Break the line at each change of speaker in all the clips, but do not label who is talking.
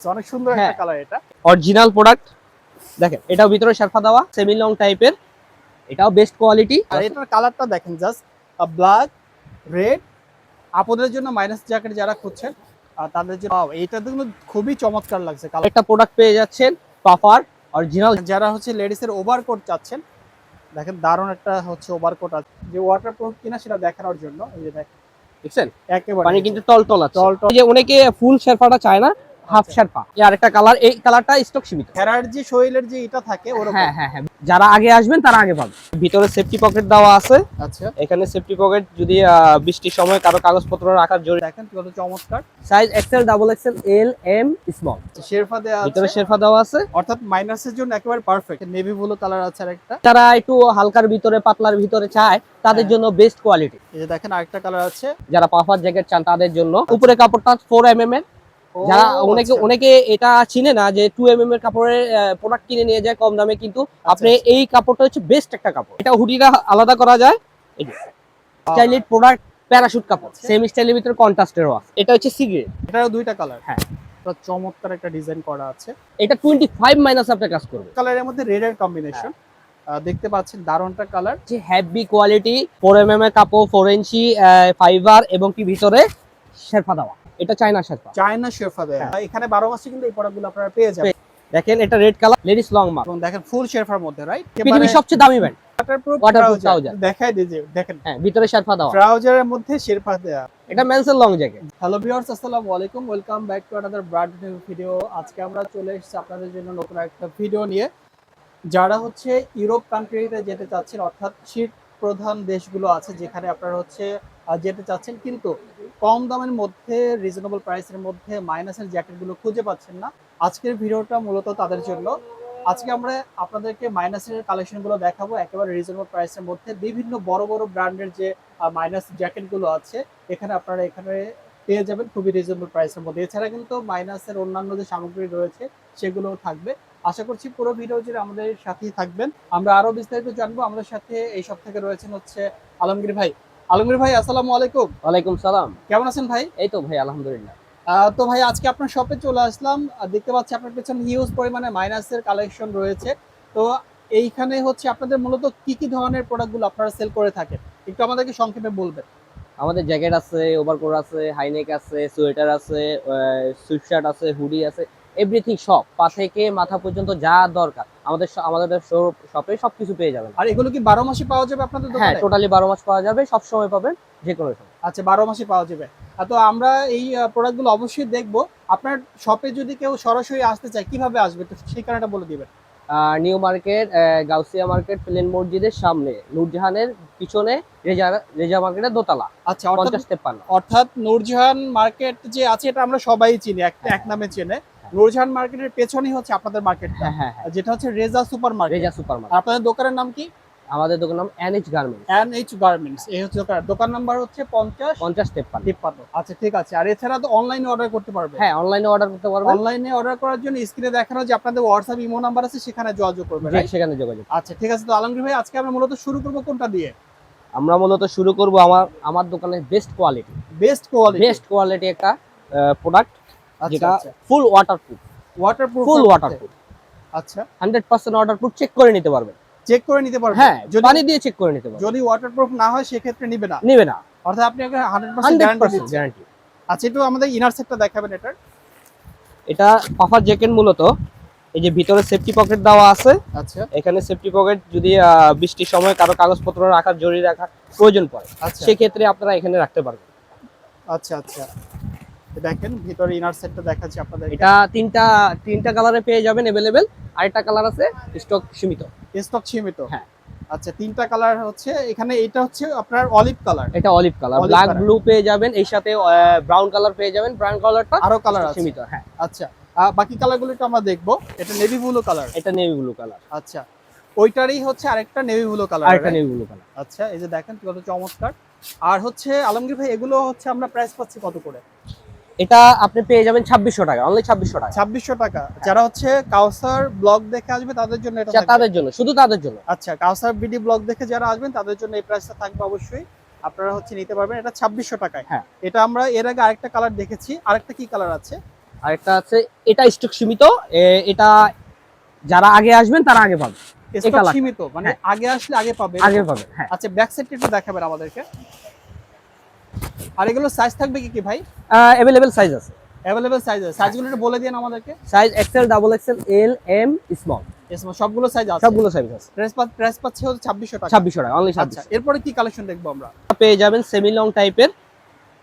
অনেক সুন্দর একটা
হ্যাঁ।
কালার এটা।
অরিজিনাল প্রোডাক্ট দেখেন এটাও ভিতরে শেরফা দেওয়া সেমি লং টাইপের এটাও বেস্ট কোয়ালিটি
আর এটার কালারটা দেখেন জাস্ট ব্ল্যাক রেড আপদের জন্য মাইনাস জ্যাকেট যারা খুঁজছেন তাদের জন্য এইটা কিন্তু খুবই চমৎকার লাগছে কালার
একটা প্রোডাক্ট পেয়ে যাচ্ছেন পাফার অরিজিনাল
যারা হচ্ছে লেডিস এর ওভারকোট চাচ্ছেন দেখেন দারুণ একটা হচ্ছে ওভারকোট আছে। যে ওয়াটারপ্রুফ কিনা সেটা দেখানোর জন্য এই যে দেখেন।
দেখছেন?
একেবারে
মানে কিন্তু টল টল আছে।
টল টল।
যে অনেকে ফুল শেরফাটা চায় না হাফ
আচ্ছা।
শেরফা এই আরেকটা কালার এই কালারটা স্টক সীমিত।
হেরার যে শরীরের যে এটা থাকে ওরকম।
হ্যাঁ হ্যাঁ। হ্যাঁ যারা আগে আসবেন তারা আগে পাবেন। ভিতরে সেফটি পকেট দেওয়া আছে।
আচ্ছা।
এখানে সেফটি পকেট যদি বৃষ্টির সময় কারও কাগজপত্র রাখার জরুরি
দেখেন কত চমৎকার।
Size XL double XL L M small
শেরফা দেওয়া
ভিতরে শেরফা দেওয়া আছে।
অর্থাৎ মাইনাসের জন্য একেবারে পারফেক্ট নেভি ব্লু কালার আছে আরেকটা।
যারা একটু হালকার ভিতরে পাতলার ভিতরে চায় তাদের
হ্যাঁ।
জন্য বেস্ট কোয়ালিটি
এই যে দেখেন আরেকটা কালার আছে।
যারা পাফার জ্যাকেট চান তাদের জন্য। উপরে কাপড়টা ফোর এম এম এর। যারা অনেকে
আচ্ছা।
অনেকে এটা চিনে না যে টু এম এর কাপড়ের প্রোডাক্ট কিনে নিয়ে যায় কম দামে কিন্তু আপনি
আচ্ছা।
এই কাপড়টা হচ্ছে বেস্ট একটা কাপড়। এটা হুডিটা আলাদা করা যায়। স্টাইলিশ প্রোডাক্ট প্যারাশুট কাপড়।
আচ্ছা।
সেম স্টাইলের ভিতরে কন্ট্রাস্টেরও আছে। এটা হচ্ছে সিগ্রেট
এটারও দুইটা কালার
হ্যাঁ।
চমৎকার একটা ডিজাইন করা আছে।
এটা টোয়েন্টি ফাইভ মাইনাস আপনার কাজ করবে।
কালারের মধ্যে রেড এর কম্বিনেশন দেখতে পাচ্ছেন দারুণটা কালার
যে heavy quality four M M এর কাপড় ফোর ইঞ্চি ফাইবার এবং কি ভিতরে শেরফা দেওয়া। এটা চায়না শেরফা
চায়না শেরফা দেয়া। এখানে বারো মাসে কিন্তু এই প্রোডাক্টগুলো আপনারা পেয়ে যাবেন।
দেখেন এটা রেড কালার লেডিস লং মার্ক
এবং দেখেন ফুল শেরফার মধ্যে রাইট
পৃথিবীর সবচেয়ে দামি ব্যান্ড
ওয়াটারপ্রুফ ট্রাউজার দেখাই দিয়েছে দেখেন।
হ্যাঁ ভিতরে শেরফা দেওয়া।
ট্রাউজারের মধ্যে শেরফা দেয়া।
এটা মেন্সের লং জ্যাকেট
হ্যালো ভিউয়ার্স আসসালামু আলাইকুম। Welcome back to another brand new video আজকে আমরা চলে এসেছি আপনাদের জন্য নতুন একটা ভিডিও নিয়ে। যারা হচ্ছে ইউরোপ কান্ট্রিতে যেতে চাচ্ছেন অর্থাৎ শীত প্রধান দেশগুলো আছে যেখানে আপনারা হচ্ছে যেতে চাচ্ছেন, কিন্তু কম দামের মধ্যে রিজনেবল প্রাইসের মধ্যে মাইনাসের জ্যাকেটগুলো খুঁজে পাচ্ছেন না। আজকের ভিডিওটা মূলত তাদের জন্য। আজকে আমরা আপনাদেরকে মাইনাসের কালেকশনগুলো দেখাবো, একেবারে রিজনেবল প্রাইসের মধ্যে। বিভিন্ন বড় বড় ব্র্যান্ডের যে মাইনাস জ্যাকেটগুলো আছে, এখানে আপনারা এখানে পেয়ে যাবেন খুবই রিজনেবল প্রাইসের মধ্যে। এছাড়া কিন্তু মাইনাসের অন্যান্য যে সামগ্রী রয়েছে, সেগুলোও থাকবে। আশা করছি পুরো ভিডিও জুড়ে আমাদের সাথেই থাকবেন। আমরা আরও বিস্তারিত জানব। আমাদের সাথে এই সব থেকে রয়েছেন হচ্ছে আলমগীর ভাই। আলমগীর ভাই আসসালামু আলাইকুম।
ওয়ালাইকুম সালাম।
কেমন আছেন ভাই?
এই তো ভাই আলহামদুলিল্লাহ।
তো ভাই আজকে আপনার শপে চলে আসলাম। দেখতে পাচ্ছি আপনার পেছনে হিউজ পরিমাণে মাইনাসের কালেকশন রয়েছে। তো এইখানে হচ্ছে আপনাদের মূলত কি কি ধরনের প্রোডাক্টগুলো আপনারা সেল করে থাকেন? একটু আমাদেরকে সংক্ষেপে বলবেন।
আমাদের জ্যাকেট আছে ওভারকোট আছে হাইনেক আছে সোয়েটার আছে সুইটশার্ট আছে হুডি আছে এভরিথিং সব পা থেকে মাথা পর্যন্ত যা দরকার আমাদের আমাদের শপে সবকিছু পেয়ে যাবেন।
আর এগুলো কি বারো মাসে পাওয়া যাবে আপনাদের
হ্যাঁ টোটালি বারো মাস পাওয়া যাবে সব সময় পাবেন যে কোনো সময়।
আচ্ছা বারো মাসে পাওয়া যাবে। তো আমরা এই প্রোডাক্টগুলো অবশ্যই দেখব। আপনার শপে যদি কেউ সরাসরি আসতে চায় কীভাবে আসবে? তো সেই কারণটা বলে দিবেন।
নিউ মার্কেট গাউসিয়া মার্কেট প্লেন মসজিদের সামনে নূরজাহানের পিছনে রেজা রেজা মার্কেটের দোতলা
আচ্ছা
পঞ্চাশ তেপ্পান্ন।
অর্থাৎ নূরজাহান মার্কেট যে আছে এটা আমরা সবাই চিনি এক এক নামে চেনে। নূরজাহান মার্কেটের পেছনেই হচ্ছে আপনাদের মার্কেটটা
হ্যাঁ হ্যাঁ হ্যাঁ।
যেটা হচ্ছে Reza Super Market
Reza Super
আর আপনাদের দোকানের নাম কি?
আমাদের দোকান নাম NH garments
N H garments এই হচ্ছে দোকান। দোকান নাম্বার হচ্ছে পঞ্চাশ
পঞ্চাশ তেপ্পান্ন।
তিপ্পান্ন। আচ্ছা ঠিক আছে। আর এছাড়া তো অনলাইনে অর্ডার করতে পারবে।
হ্যাঁ অনলাইনে অর্ডার করতে পারবে
অনলাইনে অর্ডার করার জন্য স্ক্রিনে দেখানো যে আপনাদের হোয়াটসঅ্যাপ ইমো নাম্বার আছে সেখানে যোগাযোগ করবে
সেখানে যোগাযোগ।
আচ্ছা ঠিক আছে। তো আলমগীর ভাই আজকে আমরা মূলত শুরু করব কোনটা দিয়ে?
আমরা মূলত শুরু করব আমার আমার দোকানের best quality
best quality
best quality একটা প্রোডাক্ট যেটা full waterproof
waterproof
full waterproof
আচ্ছা।
হান্ড্রেড পার্সেন্ট ওয়াটারপ্রুফ চেক করে নিতে পারবেন।
চেক করে নিতে পারবে
হ্যাঁ
যদি
পানি দিয়ে চেক করে নিতে পারবেন।
যদি ওয়াটারপ্রুফ না হয় সেক্ষেত্রে নিবে না।
নিবে না।
অর্থাৎ আপনি আগে
hundred
percent
hundred
guarantee
guarantee
আচ্ছা একটু আমাদের ইনার সেটটা দেখাবেন এটার।
এটা পাফার জ্যাকেট মূলত। এই যে ভিতরে সেফটি পকেট দেওয়া আছে।
আচ্ছা।
এখানে সেফটি পকেট যদি বৃষ্টির সময় কারও কাগজপত্র রাখার জরুরি রাখার প্রয়োজন পড়ে
আচ্ছা।
সেক্ষেত্রে আপনারা এখানে রাখতে পারবেন।
আচ্ছা আচ্ছা। দেখেন ভিতরে ইনার সেটটা দেখাচ্ছি আপনাদের
এটা তিনটা তিনটা কালারে পেয়ে যাবেন অ্যাভেলেবেল আরেকটা কালার আছে স্টক সীমিত।
স্টক সীমিত।
হ্যাঁ।
আচ্ছা তিনটা কালার হচ্ছে এখানে এটা হচ্ছে আপনার অলিভ কালার
এটা অলিভ কালার ব্ল্যাক ব্লু পেয়ে যাবেন এই সাথে ব্রাউন কালার পেয়ে যাবেন। ব্রাউন কালারটা
আরও কালার আছে।
সীমিত হ্যাঁ।
আচ্ছা বাকি কালারগুলো একটু আমরা দেখব। এটা নেভি ব্লু কালার
এটা নেভি ব্লু কালার
আচ্ছা ওইটারই হচ্ছে আরেকটা নেভি ব্লু কালার
আরেকটা নেভি ব্লু কালার
আচ্ছা এই যে দেখেন কত চমৎকার। আর হচ্ছে আলমগীর ভাই এগুলো হচ্ছে আমরা প্রাইস পাচ্ছি কত করে?
এটা আপনি পেয়ে যাবেন ছাব্বিশশো টাকা অনলি ছাব্বিশশো টাকা।
ছাব্বিশশো টাকা। যারা হচ্ছে কাউসার ব্লগ দেখে আসবে তাদের জন্য এটা
তাদের জন্য শুধু তাদের জন্য।
আচ্ছা কাউসার বিডি ব্লগ দেখে যারা আসবেন তাদের জন্য এই প্রাইসটা থাকবে অবশ্যই। আপনারা হচ্ছে নিতে পারবেন এটা ছাব্বিশশো টাকায়।
হ্যাঁ।
এটা আমরা এর আগে আরেকটা কালার দেখেছি। আরেকটা কি কালার আছে?
আর একটা আছে এটা স্টক সীমিত এটা যারা আগে আসবেন তারা আগে পাবে।
স্টক সীমিত মানে
হ্যাঁ।
আগে আসলে আগে পাবে।
আগে পাবে হ্যাঁ।
আচ্ছা ব্যাক সাইডটা একটু দেখাবেন আমাদেরকে। আর এগুলো সাইজ থাকবে কি কি ভাই?
অ্যাভেলেবেল সাইজ আছে।
অ্যাভেলেবল সাইজ আছে। সাইজগুলো একটু বলে দিন আমাদেরকে।
Size XL double XL L M small
Yes, সবগুলো সাইজ আছে।
সবগুলো সাইজ আছে।
প্রাইস পাচ্ছে হচ্ছে 2600 টাকা।
ছাব্বিশশো টাকা অনলি
আচ্ছা এরপরে কি কালেকশন দেখব আমরা?
পেয়ে যাবেন সেমি লং টাইপের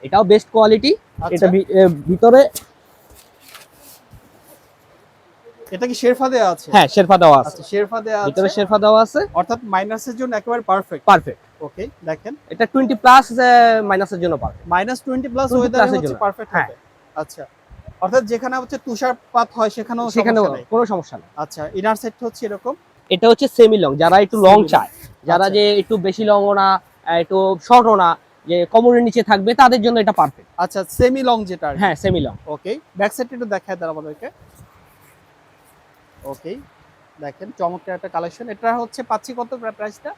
এটাও বেস্ট কোয়ালিটি
আচ্ছা।
এটা ভিতরে
এটা কি শেরফা দেওয়া আছে?
হ্যাঁ শেরফা দেওয়া আছে।
আচ্ছা শেরফা দেওয়া আছে।
ভিতরে শেরফা দেওয়া আছে।
অর্থাৎ মাইনাসের জন্য একেবারে পারফেক্ট
পারফেক্ট
ওকে দেখেন।
এটা টোয়েন্টি প্লাস মাইনাসের জন্য পারফেক্ট
মাইনাস টোয়েন্টি প্লাস
20
ওয়েদারে
plus এর
হচ্ছে
জন্য।
পারফেক্ট
হ্যাঁ।
হবে আচ্ছা। অর্থাৎ যেখানে হচ্ছে তুষারপাত হয় সেখানেও
সেখানে। কোনো সমস্যা নেই।
আচ্ছা ইনার সেট হচ্ছে এরকম?
এটা হচ্ছে সেমি লং যারা একটু লং চায় যারা
আচ্ছা।
যে একটু বেশি লংও না একটু শর্টও না যে কোমরের নিচে থাকবে তাদের জন্য এটা পারফেক্ট
আচ্ছা সেমি লং যেটা
হ্যাঁ সেমি লং
ওকে ব্যাক সাইডটা একটু দেখায় দেন আমাদেরকে ওকে দেখেন চমৎকার একটা কালেকশন এটা হচ্ছে পাচ্ছি কত প্রাইসটা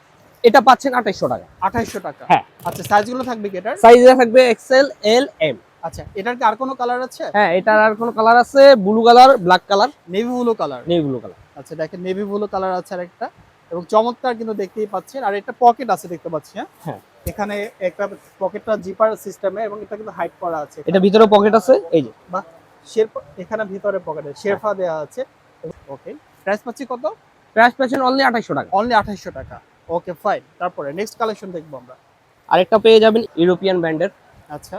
এটা পাচ্ছেন আঠাইশশো টাকা।
আঠাইশশো টাকা।
হ্যাঁ।
আচ্ছা সাইজগুলো থাকবে কি এটার?
সাইজে থাকবে এক্সেল এল এম
আচ্ছা এটার কি আর কোনো কালার আছে?
হ্যাঁ এটার আর কোনো কালার আছে? Blue colour black colour
navy blue colour
নেই ব্লু কালার
আচ্ছা দেখেন নেভি ব্লু কালার আছে আর একটা এবং চমৎকার কিন্তু দেখতেই পাচ্ছেন। আর একটা পকেট আছে দেখতে পাচ্ছি হ্যাঁ?
হ্যাঁ।
এখানে একটা পকেটটা জিপার সিস্টেমে এবং এটা কিন্তু হাইট করা আছে।
এটা ভিতরে পকেট আছে? এই যে।
শেরপা এখানে ভিতরে পকেটে শেরফা দেওয়া আছে। ওকে প্রাইস পাচ্ছি কত?
প্রাইস পাচ্ছেন অনলি আঠাইশশো টাকা।
অনলি আঠাইশশো টাকা। ওকে ফাইন তারপরে নেক্সট কালেকশন দেখব আমরা।
আরেকটা পেয়ে যাবেন ইউরোপিয়ান ব্র্যান্ডের
আচ্ছা।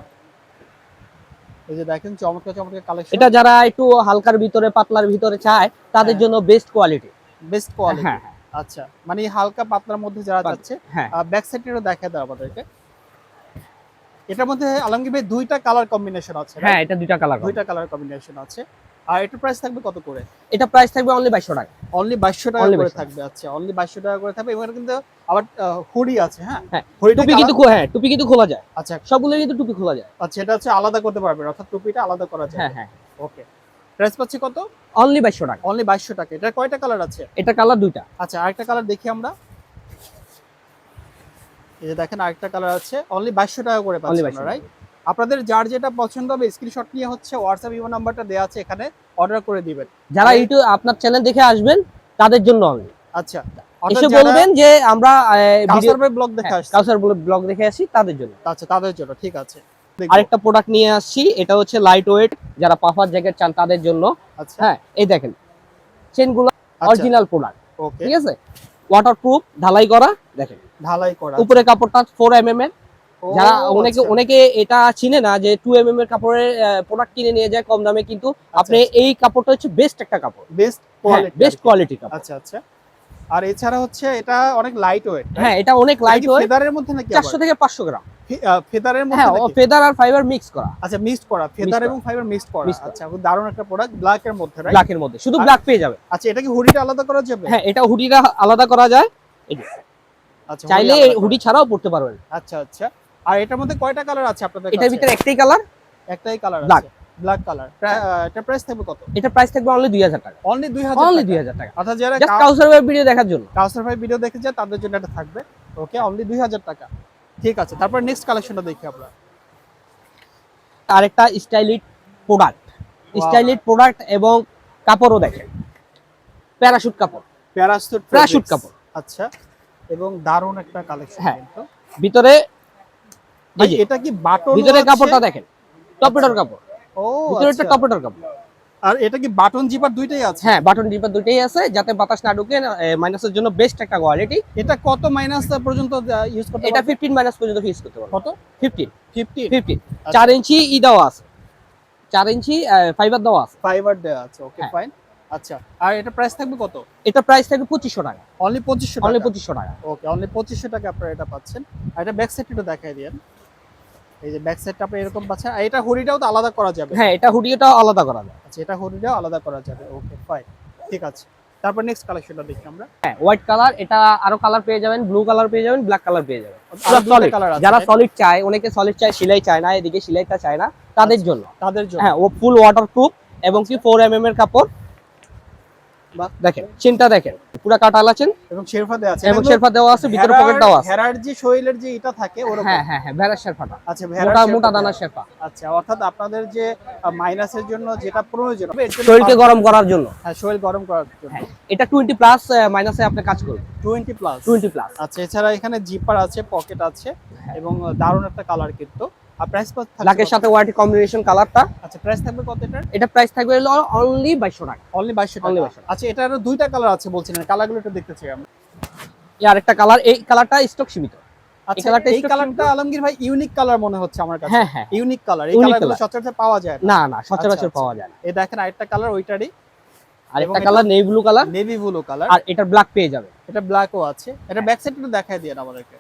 এই যে দেখেন চমৎকার চমৎকার কালেকশন
এটা যারা একটু হালকার ভিতরে পাতলার ভিতরে চায় তাদের
হ্যাঁ।
জন্য বেস্ট কোয়ালিটি
বেস্ট কোয়ালিটি আচ্ছা। মানে হালকা পাতলার মধ্যে যারা যাচ্ছে ব্যাক সাইডেরও দেখা দাও আমাদেরকে। এটার মধ্যে আলমগীর ভাই দুইটা কালার কম্বিনেশন আছে
হ্যাঁ এটা দুইটা কালার
দুইটা কালার কম্বিনেশন আছে। আর এটার প্রাইস থাকবে কত করে?
এটা প্রাইস থাকবে অনলি বাইশশো টাকা।
অনলি বাইশশো টাকা করে থাকবে আচ্ছা অনলি বাইশশো টাকা করে থাকবে। এবং কিন্তু আবার হুডি আছে হ্যাঁ?
হ্যাঁ, টুপি কিন্তু হ্যাঁ টুপি কিন্তু খোলা যায়।
আচ্ছা।
সবগুলো কিন্তু টুপি খোলা যায়।
আচ্ছা এটা হচ্ছে আলাদা করতে পারবেন অর্থাৎ টুপিটা আলাদা করা যায়।
হ্যাঁ হ্যাঁ।
ওকে প্রাইস পাচ্ছি কত?
অনলি বাইশশো টাকা।
অনলি বাইশশো টাকা। এটা কয়টা কালার আছে?
এটা কালার দুইটা।
আচ্ছা আরেকটা কালার দেখি আমরা। এই যে দেখেন আরেকটা কালার আছে। অনলি বাইশশো টাকা করে পাচ্ছেন রাইট আপনাদের যার যেটা পছন্দ হবে স্ক্রিনশট নিয়ে হচ্ছে হোয়াটসঅ্যাপ ইমো নাম্বারটা দেওয়া আছে এখানে অর্ডার করে দিবেন।
যারা ইউটিউব আপনার চ্যানেল দেখে আসবেন তাদের জন্য অনলি
আচ্ছা
এসে বলবেন যে আমরা
কাউসার ভাই ব্লগ দেখে আসছে।
কাউসার ব্লগ দেখে আসি তাদের জন্য।
আচ্ছা তাদের জন্য ঠিক আছে।
আরেকটা প্রোডাক্ট নিয়ে আসছি এটা হচ্ছে লাইট ওয়েট যারা পাফার জ্যাকেট চান তাদের জন্য।
আচ্ছা।
হ্যাঁ এই দেখেন চেনগুলো অরিজিনাল প্রোডাক্ট
ওকে
ঠিক আছে? ওয়াটারপ্রুফ ঢালাই করা দেখেন।
ঢালাই করা।
উপরে কাপড়টা ফোর এম এম এর। যারা অনেকে
আচ্ছা।
অনেকে এটা চিনে না যে টু এম এর কাপড়ের প্রোডাক্ট কিনে নিয়ে যায় কম দামে কিন্তু আপনি
আচ্ছা।
এই কাপড়টা হচ্ছে বেস্ট একটা কাপড়।
বেস্ট কোয়ালিটি
বেস্ট কোয়ালিটি কাপড়।
আচ্ছা আচ্ছা। আর এছাড়া হচ্ছে এটা অনেক লাইট ওয়েট
হ্যাঁ এটা অনেক লাইট ওয়েট
ফেদারের মধ্যে নাকি
চারশো থেকে পাঁচশো গ্রাম।
ফেদারের মধ্যে
হ্যাঁ ফেদার আর ফাইবার মিক্স করা।
আচ্ছা মিক্সড করা। ফেদার এবং ফাইবার মিক্সড করা। আচ্ছা দারুণ একটা প্রোডাক্ট ব্ল্যাক এর মধ্যে রাইট
ব্ল্যাকের মধ্যে। শুধু ব্ল্যাক পেয়ে যাবে।
আচ্ছা এটা কি হুডিটা আলাদা করা যাবে?
হ্যাঁ এটা হুডিটা আলাদা করা যায়।
আচ্ছা
চাইলে
হুডি
ছাড়াও পড়তে পারবেন।
আচ্ছা আচ্ছা। আর এটার মধ্যে কয়টা কালার আছে আপনাদের
এটার ভিতরে একটাই কালার
একটাই কালার। আছে। ব্ল্যাক কালার এটা প্রাইস থাকবে কত?
এটা প্রাইস থাকবে অনলি দুই হাজার টাকা।
অনলি 2000
অনলি
টাকা।
দুই হাজার টাকা।
অর্থাৎ যারা
জাস্ট কাউসার ভিডিও দেখার জন্য।
কাউসার ভাই ভিডিও দেখে যায় তাদের জন্য এটা থাকবে। ওকে অনলি 2000 টাকা। ঠিক আছে তারপর নেক্সট কালেকশনটা দেখি আমরা।
আরেকটা স্টাইলিট প্রোডাক্ট স্টাইলিট প্রোডাক্ট এবং কাপড়ও দেখেন। প্যারাশুট কাপড়।
প্যারাসুট
Parachute কাপড়।
আচ্ছা এবং দারুণ একটা কালেকশন
হ্যাঁ।
কিন্তু।
ভিতরে যে,
এটা কি বাটন
ভিতরে কাপড়টা দেখেন। টপেটার কাপড়।
ও
ভিতরে
আচ্ছা।
টপেটার কাপড়।
আর এটা কি বাটন জিপার দুইটাই আছে?
হ্যাঁ বাটন ডিপার দুইটাই আছে যাতে বাতাস না ঢুকে মাইনাসের জন্য বেস্ট একটা কোয়ালিটি
এটা কত মাইনাস পর্যন্ত ইউজ করতে
এটা
এটা
ফিফটিন মাইনাস পর্যন্ত ফিক্স করতে পারব।
কত?
ফিফটিন
15
ফিফটিন চার ইঞ্চি ই দেওয়া আছে। চার ইঞ্চি ফাইবার দেওয়া আছে।
ফাইবার দেওয়া আছে ওকে
হ্যাঁ।
ফাইন আচ্ছা আর এটা প্রাইস থাকবে কত?
এটা প্রাইস থাকবে পঁচিশশো টাকা।
অনলি 2500
অনলি
টাকা?
পঁচিশশো টাকা।
ওকে অনলি 2500 টাকা আপনারা এটা পাচ্ছেন। আর এটা ব্যাক সাইডটা দেখাই দেন এই যে ব্যাক সাইডটা আপনি এরকম পাচ্ছেন আর এটা হুডিটাও তো আলাদা করা যাবে।
হ্যাঁ এটা হুডিওটাও আলাদা করা যায়
আচ্ছা এটা হুডিটাও আলাদা করা যাবে। ওকে ফাইন ঠিক আছে। তারপর নেক্সট কালেকশনটা দেখি আমরা।
হ্যাঁ হোয়াইট কালার এটা আরও কালার পেয়ে যাবেন ব্লু কালার পেয়ে যাবেন ব্ল্যাক কালার পেয়ে যাবেন। সলিড
কালার
যারা সলিড চায় অনেকে সলিড চায় সেলাই চায় না এদিকে সেলাইটা চায় না তাদের জন্য।
তাদের জন্য।
হ্যাঁ ও ফুল ওয়াটার প্রুফ এবং কি ফোর এম এম এর কাপড়?
বাহ।
দেখেন চেনটা দেখেন। পুরো কাটাল আছেন?
এবং শেরফা দেওয়া আছে।
এবং শেরফা দেওয়া আছে ভিতরে পকেট দেওয়া আছে।
ভেড়ার যে শৈলের যে এটা থাকে ওরকম।
হ্যাঁ হ্যাঁ হ্যাঁ ভেড়ার শেরফাটা
আচ্ছা ভেড়ার
মোটা মোটা
দেওয়া।
শেরফা।
আচ্ছা অর্থাৎ আপনাদের যে মাইনাসের জন্য যেটা প্রয়োজন
শরীরকে গরম করার জন্য।
হ্যাঁ শরীর গরম করার জন্য।
হ্যাঁ এটা টোয়েন্টি প্লাস মাইনাসে আপনি কাজ
প্লাস
টোয়েন্টি প্লাস
আচ্ছা এছাড়া এখানে জিপার আছে পকেট আছে
হ্যাঁ।
এবং দারুণ একটা কালার কিন্তু। আর প্রাইস
ব্ল্যাকের সাথে হোয়াইট কম্বিনেশন কালারটা
আচ্ছা প্রাইস থাকবে কত এটার?
এটা প্রাইস থাকবে অনলি বাইশশো টাকা।
অনলি বাইশশো
Only
টাকা। আচ্ছা এটারও দুইটা কালার আছে বলছিলেন কালারগুলো একটু দেখতে চাই আমরা।
এই আরেকটা কালার এই কালারটা স্টক সীমিত।
আচ্ছা এই কালারটা আলমগীর ভাই ইউনিক কালার মনে হচ্ছে আমার কাছে।
হ্যাঁ হ্যাঁ।
ইউনিক কালার এই
Unique
কালারগুলো সচরাচর পাওয়া যায় না।
না সচরাচর। পাওয়া যায় না।
এই দেখেন আরেকটা কালার ওইটারই।
আরেকটা
এবং
কালার নেই blue colour
navy blue colour
আর এটার ব্ল্যাক পেয়ে যাবে।
এটা ব্ল্যাকও আছে। এটা ব্যাক সাইড একটু দেখায় দিয়ে আমাদেরকে।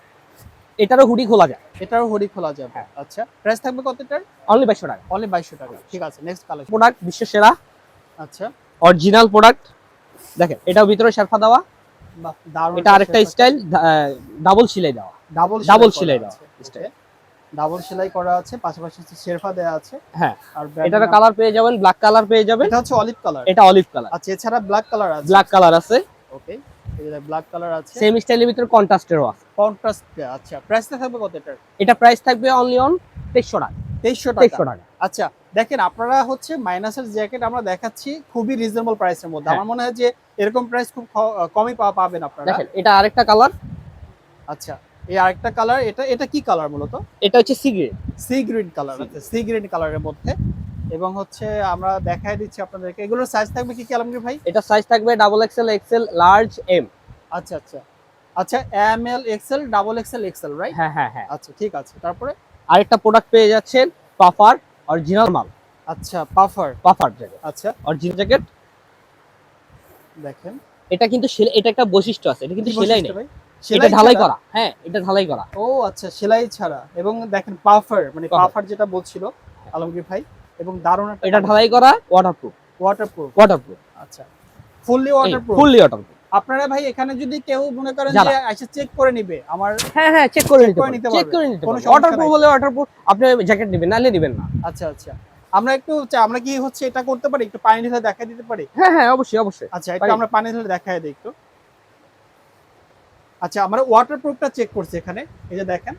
এটারও হুডি খোলা যায়
এটারও হুডি খোলা যাবে।
হ্যাঁ।
আচ্ছা প্রাইস থাকবে কত এটার?
অনলি বাইশশো টাকা।
অনলি বাইশশো টাকা। ঠিক আছে নেক্সট কালার
প্রোডাক্ট বিশ্ব সেরা।
আচ্ছা।
অরিজিনাল প্রোডাক্ট দেখেন এটাও ভিতরে শেরফা দেওয়া। এটা আরেকটা স্টাইল ডাবল সিলাই দেওয়া।
ডাবল
ডাবল সেলাই দেওয়া।
ডাবল সেলাই করা আছে পাশাপাশি শেরফা দেওয়া আছে।
হ্যাঁ।
আর
এটার কালার পেয়ে যাবেন ব্ল্যাক কালার পেয়ে যাবেন।
এটা হচ্ছে অলিভ কালার
এটা অলিভ কালার
আচ্ছা এছাড়া ব্ল্যাক কালার আছে।
ব্ল্যাক কালার আছে।
ওকে ব্ল্যাক কালার আছে।
সেম স্টাইলের ভিতরে কন্ট্রাস্টেরও আছে।
কন্ট্রাস্ট আচ্ছা প্রাইসটা থাকবে কত এটার?
এটা প্রাইস থাকবে অনলি অন তেইশশো টাকা।
তেইশশো
তেইশশো
টাকা।
টাকা
আচ্ছা দেখেন আপনারা হচ্ছে মাইনাসের জ্যাকেট আমরা দেখাচ্ছি খুবই রিজনেবল প্রাইসের মধ্যে।
হ্যাঁ।
আমার মনে হয় যে এরকম প্রাইস খুব কমই পাবেন আপনারা।
দেখেন এটা আরেকটা কালার
আচ্ছা এই আরেকটা কালার এটা এটা কি কালার মূলত?
এটা হচ্ছে সিগারেট
সি গ্রিন কালার আচ্ছা সি গ্রিন কালারের মধ্যে। এবং হচ্ছে আমরা দেখাই দিচ্ছি আপনাদেরকে। এগুলোর সাইজ থাকবে কি কি আলমগীর ভাই?
এটা সাইজ থাকবে double XL XL large M
আচ্ছা আচ্ছা। আচ্ছা M L XL double XL XL right
হ্যাঁ হ্যাঁ হ্যাঁ।
আচ্ছা ঠিক আছে। তারপরে?
আরেকটা প্রোডাক্ট পেয়ে যাচ্ছেন পাফার অরিজিনাল মাল
আচ্ছা পাফার
পাফার জ্যাকেট
আচ্ছা।
অরিজিনাল জ্যাকেট
দেখেন।
এটা কিন্তু এটা একটা বৈশিষ্ট্য আছে এটা কিন্তু সেলাই নেই। এটা ঢালাই করা। হ্যাঁ এটা ঢালাই করা।
ও আচ্ছা সেলাই ছাড়া। এবং দেখেন পাফার মানে পাফার যেটা বলছিল আলমগীর ভাই এবং দারুণ
এটা ঢালাই করা ওয়াটারপ্রুফ
ওয়াটারপ্রুফ
ওয়াটারপ্রুফ
আচ্ছা। ফুললি ওয়াটারপ্রুফ
ফুললি ওয়াটারপ্রুফ
আপনারা ভাই এখানে যদি কেউ মনে করেন যে এসে চেক করে নিবে আমার
হ্যাঁ হ্যাঁ চেক করে নিতে চেক করে নিতে
কোনো
ওয়াটারপ্রুফ হলে ওয়াটারপ্রুফ আপনি জ্যাকেট নেবেন নালে নেবেন না।
আচ্ছা আচ্ছা। আমরা একটু আমরা কি হচ্ছে এটা করতে পারি? একটু পানি ঢেলে দেখাই দিতে পারি?
হ্যাঁ হ্যাঁ অবশ্যই অবশ্যই।
আচ্ছা একটু
পারি।
আমরা পানি ঢেলে দেখাই দিই একটু। আচ্ছা আমরা ওয়াটারপ্রুফটা চেক করছি এখানে। এই যে দেখেন।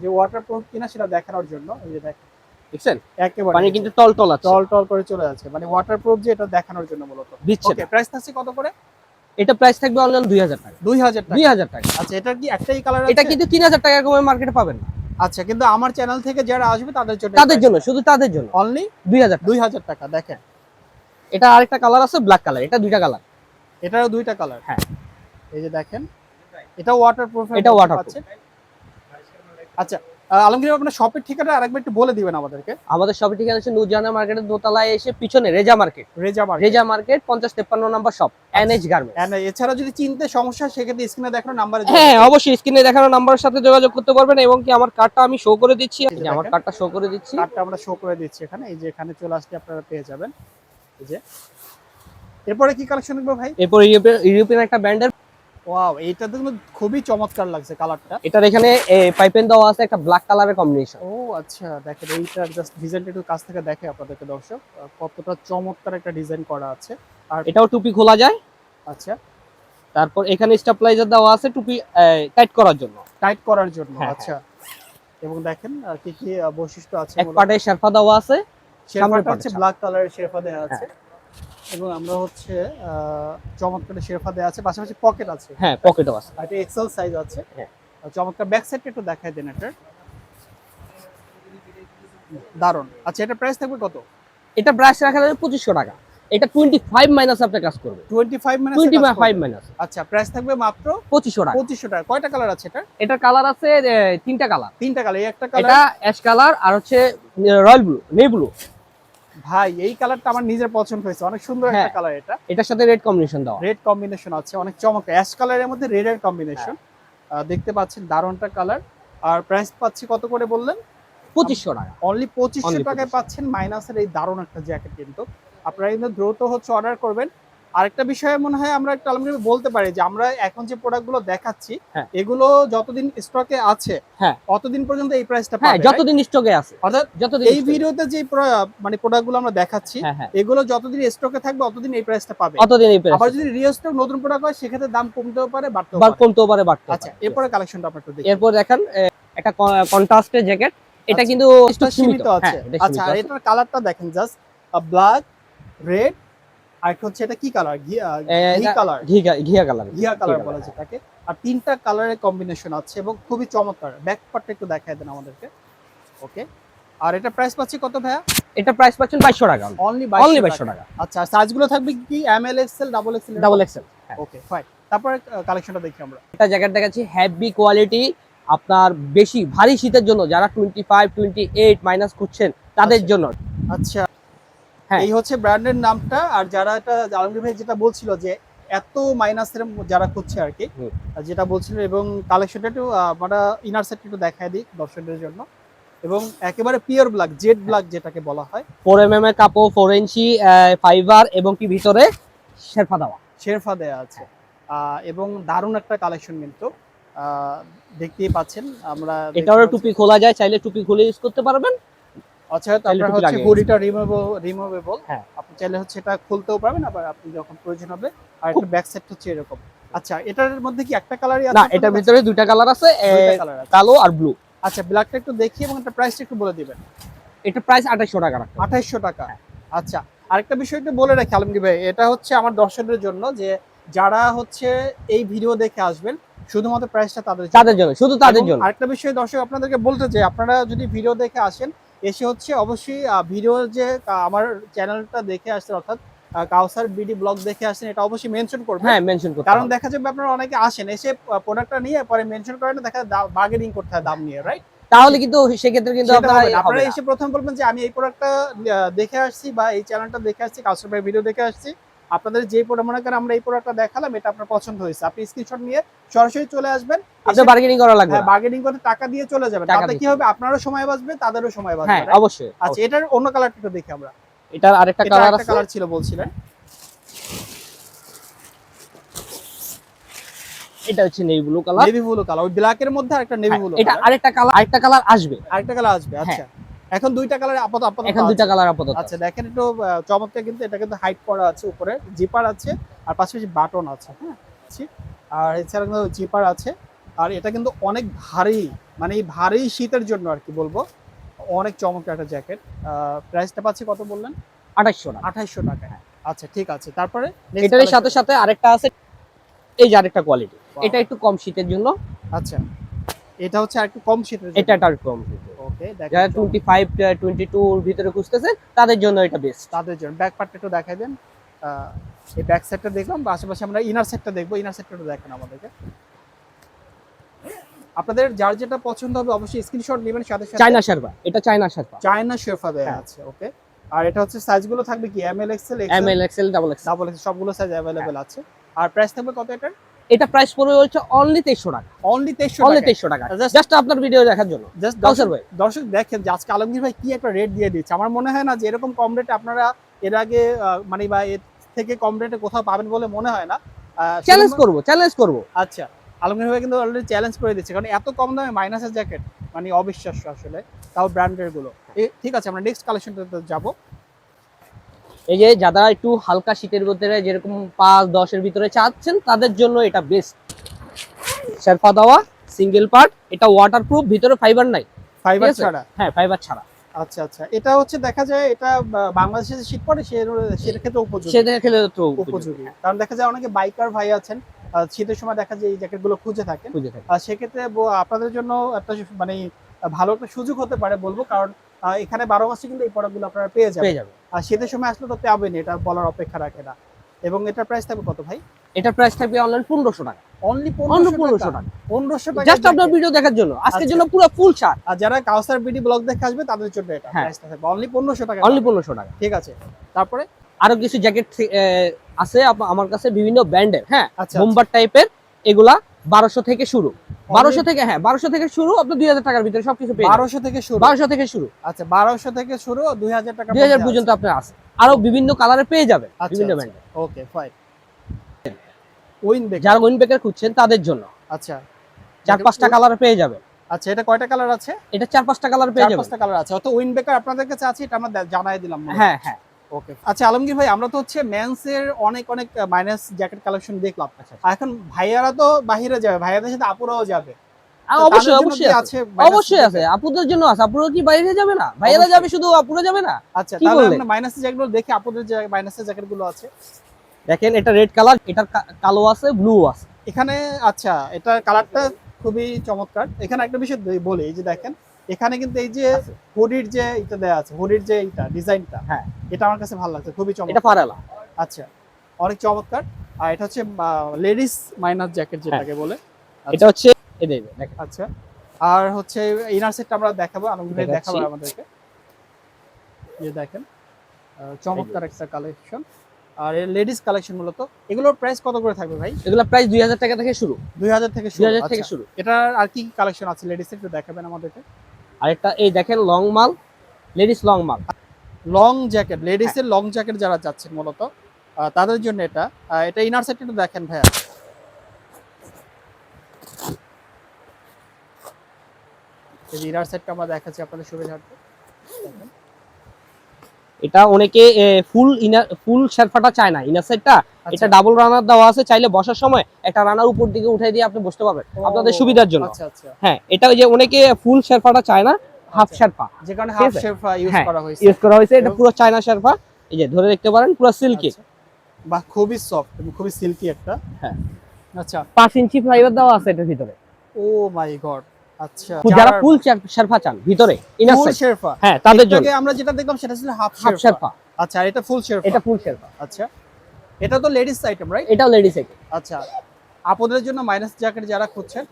যে ওয়াটারপ্রুফ কিনা সেটা দেখানোর জন্য। এই যে দেখেন।
দেখছেন?
একেবারে
পানি কিন্তু টল টল আছে।
টল টল করে চলে যাচ্ছে। মানে ওয়াটারপ্রুফ যে এটা দেখানোর জন্য মূলত।
দিচ্ছে
ওকে প্রাইস থাকছে কত করে?
এটা প্রাইস থাকবে অনলাইন দুই হাজার টাকা।
দুই হাজার টাকা।
দুই হাজার টাকা।
আচ্ছা এটার কি একটাই কালার
এটা কিন্তু তিন হাজার টাকা কমে মার্কেটে পাবেন না।
আচ্ছা কিন্তু আমার চ্যানেল থেকে যারা আসবে তাদের জন্য
তাদের জন্য শুধু তাদের জন্য।
অনলি
দুই হাজার টাকা।
দেখেন।
এটা আরেকটা কালার আছে ব্ল্যাক কালার এটা দুইটা কালার
এটারও দুইটা কালার
হ্যাঁ।
এই যে দেখেন এটা ওয়াটারপ্রুফ
এটা waterproof।
আচ্ছা আলমগীর আপনার শপের ঠিকানা আরেকবার একটু বলে দিবেন আমাদেরকে।
আমাদের সব ঠিকানা হচ্ছে নুরজানা মার্কেটের দোতলায় এসে পিছনে Reza Market.
Reza Market.
Reza Market পঞ্চাশ তেপ্পান্ন number shop NH garments
And এছাড়া যদি চিনতে সমস্যা হয়, সেক্ষেত্রে স্ক্রিনে দেখানো নাম্বারে
হ্যাঁ অবশ্যই স্ক্রিনে দেখানো নাম্বারের সাথে যোগাযোগ করতে পারবেন এবং কি আমার কার্ডটা আমি শো করে দিচ্ছি। আমার কার্ডটা শো করে দিচ্ছি।
কার্ডটা আমরা শো করে দিচ্ছি এখানে। এই যে এখানে চলে আসলে আপনারা পেয়ে যাবেন। এই যে। এরপরে কি কালেকশন দেখব ভাই?
এরপর ইউরোপিয়ান একটা ব্র্যান্ডের
ওয়াও এইটা তো খুবই চমৎকার লাগছে কালারটা।
এটার এখানে পাইপেন দেওয়া আছে একটা ব্ল্যাক কালারের কম্বিনেশন
ও আচ্ছা দেখেন এইটা জাস্ট ডিজাইনটা একটু কাছ থেকে দেখে আপনাদেরকে দর্শক কতটা চমৎকার একটা ডিজাইন করা আছে।
আর এটাও টুপি খোলা যায়।
আচ্ছা।
তারপর এখানে স্টেপলাইজার দেওয়া আছে টুপি টাইট করার জন্য।
টাইট করার জন্য
হ্যাঁ,
আচ্ছা। এবং দেখেন কি কি বৈশিষ্ট্য আছে
এক পাটে শেরফা দেওয়া আছে
হচ্ছে
পাটে,
ব্ল্যাক কালারের শেরফা দেওয়া আছে। এবং আমরা হচ্ছে চমৎকার শেরফা দেওয়া আছে পাশাপাশি পকেট আছে।
হ্যাঁ পকেটও আছে।
এটা এক্সেল সাইজ আছে।
হ্যাঁ।
চমৎকার ব্যাক সাইডটা একটু দেখাই দেন এটার। দারুণ আচ্ছা এটা প্রাইস থাকবে কত?
এটা ব্রাশ রাখা যাবে পঁচিশশো টাকা। এটা টোয়েন্টি ফাইভ মাইনাস আপনি কাজ করবে
twenty five minute
twenty five minus
আচ্ছা প্রাইস থাকবে মাত্র
পঁচিশশো টাকা।
পঁচিশশো টাকা। কয়টা কালার আছে এটা
এটার কালার আছে তিনটা কালার
তিনটা কালার এই একটা
এটা
কালার
অ্যাশ কালার আর হচ্ছে রয়্যাল ব্লু নেই ব্লু
ভাই এই কালারটা আমার নিজের পছন্দ হয়েছে। অনেক সুন্দর একটা
হ্যাঁ।
কালার এটা।
এটার সাথে রেড কম্বিনেশন দাও
রেড কম্বিনেশন আছে অনেক চমক অ্যাশ কালারের মধ্যে রেড এর কম্বিনেশন দেখতে পাচ্ছেন দারুণটা কালার আর প্রাইস পাচ্ছি কত করে বললেন?
পঁচিশশো টাকা।
অনলি পঁচিশশো টাকায়
2500
পাচ্ছেন মাইনাসের এই দারুণ একটা জ্যাকেট কিন্তু। আপনারা কিন্তু দ্রুত হচ্ছে অর্ডার করবেন। আরেকটা বিষয়ে মনে হয় আমরা একটু আলমগীর বলতে পারি যে আমরা এখন যে প্রোডাক্টগুলো দেখাচ্ছি
হ্যাঁ।
এগুলো যতদিন স্টকে আছে
হ্যাঁ।
ততদিন পর্যন্ত এই প্রাইসটা
হ্যাঁ? যতদিন স্টকে আছে
অর্থাৎ
যতদিন
এই ভিডিওতে যে মানে প্রোডাক্টগুলো আমরা দেখাচ্ছি
হ্যাঁ হ্যাঁ।
এগুলো যতদিন স্টকে থাকবে ততদিন এই প্রাইসটা পাবে।
অতদিন এই price
আবার যদি রিস্টক নতুন প্রোডাক্ট হয় সেক্ষেত্রে দাম কমতেও পারে বাড়তেও পারে।
কমতেও পারে বাড়তেও
আচ্ছা এরপরে কালেকশনটা আমরা একটু দেখি।
এরপর দেখেন একটা কন্ট্রাস্টের জ্যাকেট এটা
আচ্ছা,
কিন্তু সীমিত।
আছে।
হ্যাঁ,
আচ্ছা আর এটার কালারটা দেখেন জাস্ট ব্ল্যাক রেড আর হচ্ছে এটা কি কালার ঘি
এটা-
কালার
ঘিয়া ঘিয়া কালার
ঘিয়া কালার বলা। যেটাকে আর তিনটা কালারের কম্বিনেশন আছে এবং খুবই চমৎকার। ব্যাক পার্টটা একটু দেখায় দেন আমাদেরকে। ওকে আর এটা প্রাইস পাচ্ছি কত ভাইয়া?
এটা প্রাইস পাচ্ছেন বাইশশো টাকা
অনলি
অনলি
2200 টাকা। আচ্ছা সাইজগুলো থাকবে কি? M L XL double XL
double XL
okay fine তারপরে কালেকশনটা দেখি আমরা।
একটা জ্যাকেট দেখাচ্ছি হ্যাভি কোয়ালিটি আপনার বেশি ভারী শীতের জন্য যারা twenty five twenty eight minus খুঁজছেন তাদের
আচ্ছা।
জন্য।
আচ্ছা। এই হচ্ছে ব্র্যান্ডের নামটা আর যারা এটা আলমগীর ভাই যেটা বলছিল যে এত মাইনাসের যারা খুঁজছে আর কি যেটা বলছিল এবং কালেকশনটা একটু আমরা ইনার সেট একটু দেখায় দিই দর্শকদের জন্য। এবং একেবারে পিওর ব্ল্যাক জেড ব্ল্যাক যেটাকে বলা হয়।
ফোর এম এম এর কাপড় ফোর ইঞ্চি ফাইবার এবং কি ভিতরে? শেরফা দেওয়া।
শেরফা দেওয়া আছে। আহ, এবং দারুণ একটা কালেকশন কিন্তু আহ, দেখতেই পাচ্ছেন আমরা
এটারও টুপি খোলা যায় চাইলে টুপি খুলে ইউজ করতে পারবেন।
আচ্ছা হচ্ছে হুডিটা রিমুভেবল রিমুভেবল
হ্যাঁ।
আপনি চাইলে হচ্ছে এটা খুলতেও পারবেন আবার আপনি যখন প্রয়োজন হবে আর একটা ব্যাক সাইড হচ্ছে এরকম। আচ্ছা এটার মধ্যে কি একটা কালারই আছে
না এটার ভিতরে দুইটা কালার আছে কালো আর ব্লু
আচ্ছা ব্ল্যাকটা একটু দেখি এবং এটা প্রাইসটা একটু বলে দিবেন।
এটা প্রাইস আঠাশশো টাকা
টাকা। আচ্ছা আরেকটা বিষয় একটু বলে রাখি আলমগীর ভাই এটা হচ্ছে আমার দর্শকদের জন্য যে যারা হচ্ছে এই ভিডিও দেখে আসবেন শুধুমাত্র প্রাইসটা তাদের
তাদের জন্য শুধু তাদের জন্য।
আরেকটা বিষয় দর্শক আপনাদেরকে বলতে চাই আপনারা যদি ভিডিও দেখে আসেন এসে হচ্ছে অবশ্যই ভিডিও যে আমার চ্যানেলটা দেখে আসছেন অর্থাৎ কাউসার বিডি ব্লগ দেখে আসেন এটা অবশ্যই মেনশন করবেন।
হ্যাঁ মেনশন করতে
কারণ দেখা যাবে আপনারা অনেকে আসেন এসে প্রোডাক্টটা নিয়ে পরে মেনশন করেন দেখা বার্গেনিং করতে হয় দাম নিয়ে রাইট
তাহলে কিন্তু সেক্ষেত্রে কিন্তু আপনারা।
এসে প্রথম বলবেন যে আমি এই প্রোডাক্টটা দেখে আসছি বা এই চ্যানেলটা দেখে আসছি কাউসার ভাই ভিডিও দেখে আসছি। আপনাদের যে প্রোডাক্ট মনে করেন আমরা এই প্রোডাক্টটা দেখালাম এটা আপনার পছন্দ হয়েছে। আপনি স্ক্রিনশট নিয়ে সরাসরি চলে আসবেন
আপনার বার্গেনিং করা লাগবে না।
বার্গেনিং করতে টাকা দিয়ে চলে যাবেন। তাতে কি হবে? আপনারও সময় বাঁচবে তাদেরও সময় বাঁচবে
হ্যাঁ অবশ্যই
আচ্ছা এটার অন্য কালারটা একটু দেখি আমরা।
এটার আরেকটা কালার আছে।
কালার ছিল বলছিলেন।
এটা হচ্ছে navy blue colour
navy blue colour ওই ব্ল্যাক এর মধ্যে আরেকটা নেভি ব্লু
এটা আরেকটা কালার আরেকটা কালার আসবে।
আরেকটা কালার আসবে আচ্ছা। এখন দুইটা কালার আপাতত আপাতত
এখন দুইটা কালার আপাতত।
আচ্ছা দেখেন একটু চমৎকার কিন্তু এটা কিন্তু হাইট করা আছে উপরে জিপার আছে আর পাশাপাশি বাটন আছে হ্যাঁ? আর এছাড়া কিন্তু জিপার আছে আর এটা কিন্তু অনেক ভারী মানে এই ভারী শীতের জন্য আর কি বলব অনেক চমৎকার একটা জ্যাকেট প্রাইসটা পাচ্ছি কত বললেন?
আঠাশশো টাকা।
আঠাইশশো টাকা আচ্ছা ঠিক আছে তারপরে
এটার সাথে সাথে আরেকটা আছে এই যে আরেকটা কোয়ালিটি এটা একটু কম শীতের জন্য।
আচ্ছা এটা হচ্ছে আর একটু কম শীতের
এটা একটা কম শীতের যারা টোয়েন্টি ফাইভ টোয়েন্টি টুর ভিতরে খুঁজতেছে তাদের জন্য এটা বেস্ট
তাদের জন্য। ব্যাক পার্টটা একটু দেখাই দেন। এই ব্যাক সাইডটা দেখলাম আশেপাশে আমরা ইনার সাইডটা দেখব। ইনার সাইডটা দেখেন আমাদেরকে। আপনাদের যার যেটা পছন্দ হবে অবশ্যই স্ক্রিনশট নেবেন সাথে সাথে
চায়না শারবা এটা চায়না শারবা
চায়না শেফা দেয়া
হ্যাঁ।
আছে ওকে আর এটা হচ্ছে সাইজগুলো থাকবে কি? M L XL
M L XL double XL
double XL সবগুলো সাইজ। অ্যাভেলেবেল আছে। আর প্রাইস থাকবে কত এটার?
এটা প্রাইস পড়বে হচ্ছে অনলি তেইশশো টাকা।
অনলি তেইশশো
অনলি তেইশশো টাকা জাস্ট আপনার ভিডিও দেখার জন্য।
জাস্ট
কাউসার ভাই।
দর্শক দেখেন যে আজকে আলমগীর ভাই কি একটা রেট দিয়ে দিচ্ছে। আমার মনে হয় না যে এরকম কম রেটে আপনারা এর আগে মানে বা এর থেকে কম রেটে কোথাও পাবেন বলে মনে হয় না।
চ্যালেঞ্জ করব চ্যালেঞ্জ করব।
আচ্ছা আলমগীর ভাই কিন্তু অলরেডি চ্যালেঞ্জ করে দিচ্ছে। কারণ এত কম দামে মাইনাসের জ্যাকেট মানে অবিশ্বাস্য আসলে তাও ব্র্যান্ডেরগুলো। ঠিক আছে আমরা নেক্সট কালেকশনটাতে যাব।
এই যে যারা একটু হালকা শীতের ভিতরে যেরকম পাঁচ দশের ভিতরে চাচ্ছেন তাদের জন্য এটা বেস্ট শেরফা দেওয়া সিঙ্গেল পার্ট এটা ওয়াটারপ্রুফ ভিতরে ফাইবার নাই।
ফাইবার ছাড়া?
হ্যাঁ ফাইবার ছাড়া।
আচ্ছা আচ্ছা। এটা হচ্ছে দেখা যায় এটা বাংলাদেশে শীত পড়ে সে ক্ষেত্রে উপযোগী।
সেটা খেলে তো উপযোগী।
উপযোগী। কারণ দেখা যায় অনেকে বাইকার ভাই আছেন শীতের সময় দেখা যায় এই জ্যাকেটগুলো খুঁজে
থাকে
আর সেক্ষেত্রে আপনাদের জন্য একটা মানে ভালো একটা সুযোগ হতে পারে বলব। কারণ এখানে বারো মাসে কিন্তু এই প্রোডাক্টগুলো আপনারা পেয়ে যাবেন। আর শীতের সময় আসলে তো পাবেন এটা বলার অপেক্ষা রাখে না। এবং এটার প্রাইস থাকবে কত ভাই?
এটার প্রাইস থাকবে অনলাইন পনেরোশো টাকা।
অনলি পনেরোশো টাকা?
টাকা।
পনেরোশো টাকা
জাস্ট আপনার ভিডিও দেখার জন্য। আজকের
আচ্ছা।
জন্য পুরো ফুল ছাড়
আর যারা কাউসার বিডি ব্লগ দেখে আসবে তাদের জন্য এটা
হ্যাঁ।
প্রাইসটা থাকবে। অনলি পনেরোশো টাকা।
অনলি পনেরোশো টাকা।
ঠিক আছে। তারপরে?
আরও কিছু জ্যাকেট আছে আমার কাছে বিভিন্ন ব্র্যান্ডের হ্যাঁ?
আচ্ছা
বোম্বার টাইপের এগুলা বারোশো থেকে শুরু। বারোশো থেকে হ্যাঁ বারোশো থেকে শুরু আপনার দুই হাজার টাকার ভিতরে সবকিছু পেয়ে
বারোশো থেকে শুরু।
বারোশো থেকে শুরু।
আচ্ছা বারোশো থেকে শুরু দুই হাজার টাকা
দুই হাজার পর্যন্ত আপনার আছে। আরও বিভিন্ন কালারে পেয়ে যাবেন
আচ্ছা,
বিভিন্ন। ব্র্যান্ডের।
ওকে ফাইন উইন
যারা উইন বেকার খুঁজছেন তাদের জন্য।
আচ্ছা।
চার পাঁচটা কালার পেয়ে যাবেন।
আচ্ছা এটা কয়টা কালার আছে?
এটা চার পাঁচটা কালার পেয়ে
চার
যাবেন।
পাঁচটা কালার আছে। অত উইন বেকার আপনাদের কাছে আছে এটা আমরা জানাই দিলাম
হ্যাঁ হ্যাঁ।
ওকে আচ্ছা আলমগীর ভাই আমরা তো হচ্ছে মেন্স এর অনেক অনেক মাইনাস জ্যাকেট কালেকশন দেখলাম।
আচ্ছা
এখন ভাইয়ারা তো বাইরে যাবে ভাইয়াদের সাথে আপুরাও যাবে।
অবশ্যই অবশ্যই আছে। অবশ্যই আছে। আপুদের জন্য আছে। আপুরা কি বাইরে যাবে না? ভাইয়েরা যাবে শুধু আপুরা যাবে না?
আচ্ছা তাহলে? আমরা দেখি আপুদের যে মাইনাসের আছে।
দেখেন এটা রেড কালার এটার কা- কালো আছে ব্লু আছে।
এখানে আচ্ছা এটা কালারটা খুবই চমৎকার। এখানে একটা বিষয় বলি এই যে দেখেন এখানে কিন্তু এই যে হুডির যে এটা দেয়া আছে হুডির যে এটা ডিজাইনটা
হ্যাঁ।
এটা আমার কাছে ভালো লাগছে খুবই চমৎকার।
এটা পারালা
আচ্ছা অনেক চমৎকার। আর এটা হচ্ছে লেডিস মাইনাস জ্যাকেট
হ্যাঁ।
যেটাকে বলে।
এটা হচ্ছে এই দেখেন
আচ্ছা আর হচ্ছে ইনার সেটটা আমরা দেখাবো ভাই দেখাবো আমাদেরকে। এই দেখেন চমৎকার একটা কালেকশন আর এই লেডিস কালেকশন মূলত এগুলোর প্রাইস কত করে থাকবে ভাই?
এগুলো প্রাইস দুই হাজার টাকা থেকে শুরু।
দুই হাজার থেকে শুরু
হাজার থেকে
আচ্ছা।
শুরু।
এটা আর কি কালেকশন আছে? লেডিস একটু দেখাবেন আমাদেরকে।
আর একটা এই দেখেন লং মাল লেডিস লং মাল।
লং জ্যাকেট লেডিস এর লং জ্যাকেট যারা চাচ্ছেন মূলত তাদের জন্য এটা। এটা ইনার সেট একটু দেখেন ভাইয়া। এই ইনার সেটটা আমরা দেখাচ্ছি আপনাদের সুবিধার্থে।
এটা অনেকে ফুল ইনার ফুল শেরফাটা চায় না। ইনার সাইডটা এটা
আচ্ছা।
ডাবল রানার দেওয়া আছে চাইলে বসার সময় একটা রানার উপর দিকে উঠে দিয়ে আপনি বসতে পারবেন আপনাদের সুবিধার জন্য।
আচ্ছা আচ্ছা।
হ্যাঁ এটা ওই যে অনেকে ফুল শেরফাটা চায় না হাফ
আচ্ছা।
শেরফা।
যে কারণে হাফ? শেপ ইউজ
হ্যাঁ,
করা হয়েছে।
ইউজ করা হয়েছে এটা পুরো চায়না শেরফা। এই যে ধরে দেখতে পারেন পুরো সিল্কি
বা খুবই সফট এবং খুবই সিল্কি একটা।
হ্যাঁ।
আচ্ছা।
পাঁচ ইঞ্চি ফাইবার দেওয়া আছে এটার ভিতরে।
ও মাই গড আচ্ছা।
যারা ফুল শেরফা চান ভিতরে ইনার
ফুল শেরফা।
হ্যাঁ তাদের জন্য।
আমরা যেটা দেখলাম সেটা ছিল হাফ
হাফ
শেরফা।
শেরফা।
আচ্ছা আর এটা ফুল শেরফা।
এটা ফুল শেরফা।
আচ্ছা। এটা তো লেডিস আইটেম রাইট
এটাও লেডিস একে
আচ্ছা আপনাদের জন্য মাইনাস জ্যাকেট যারা খুঁজছেন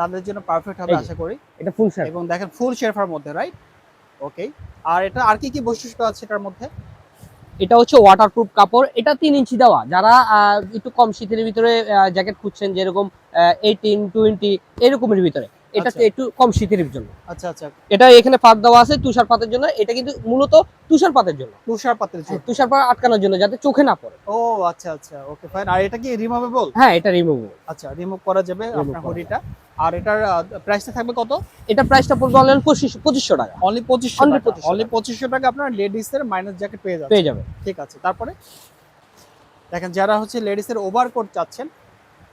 তাদের জন্য পারফেক্ট হবে আশা করি।
এটা ফুল শেরফা
এবং দেখেন ফুল শেরফার মধ্যে রাইট ওকে আর এটা আর কি কি বৈশিষ্ট্য আছে এটার মধ্যে?
এটা হচ্ছে ওয়াটারপ্রুফ কাপড় এটা তিন ইঞ্চি দেওয়া। যারা একটু কম শীতের ভিতরে জ্যাকেট খুঁজছেন যেরকম এইটিন টোয়েন্টি এরকমের ভিতরে। এটা
আচ্ছা।
একটু কম শীতের জন্য।
আচ্ছা আচ্ছা।
এটা এখানে পাত দেওয়া আছে তুষারপাতের জন্য। এটা কিন্তু মূলত তুষারপাতের জন্য।
তুষারপাতের জন্য।
তুষারপাত আটকানোর জন্য যাতে চোখে না পড়ে।
ও আচ্ছা আচ্ছা। ওকে ফাইন আর এটা কি রিমুভেবল
হ্যাঁ এটা রিমুভ
আচ্ছা রিমুভ করা যাবে আপনার হুডিটা আর এটার প্রাইসটা থাকবে কত?
এটা প্রাইসটা পড়বে অনলাইন পঁচিশ পঁচিশশো টাকা।
অনলি পঁচিশশো
Only
টাকা।
2500
অনলি পঁচিশশো টাকা আপনার লেডিস এর মাইনাস জ্যাকেট পেয়ে যাবে
পেয়ে যাবে।
ঠিক আছে তারপরে? দেখেন যারা হচ্ছে লেডিস এর ওভারকোট চাচ্ছেন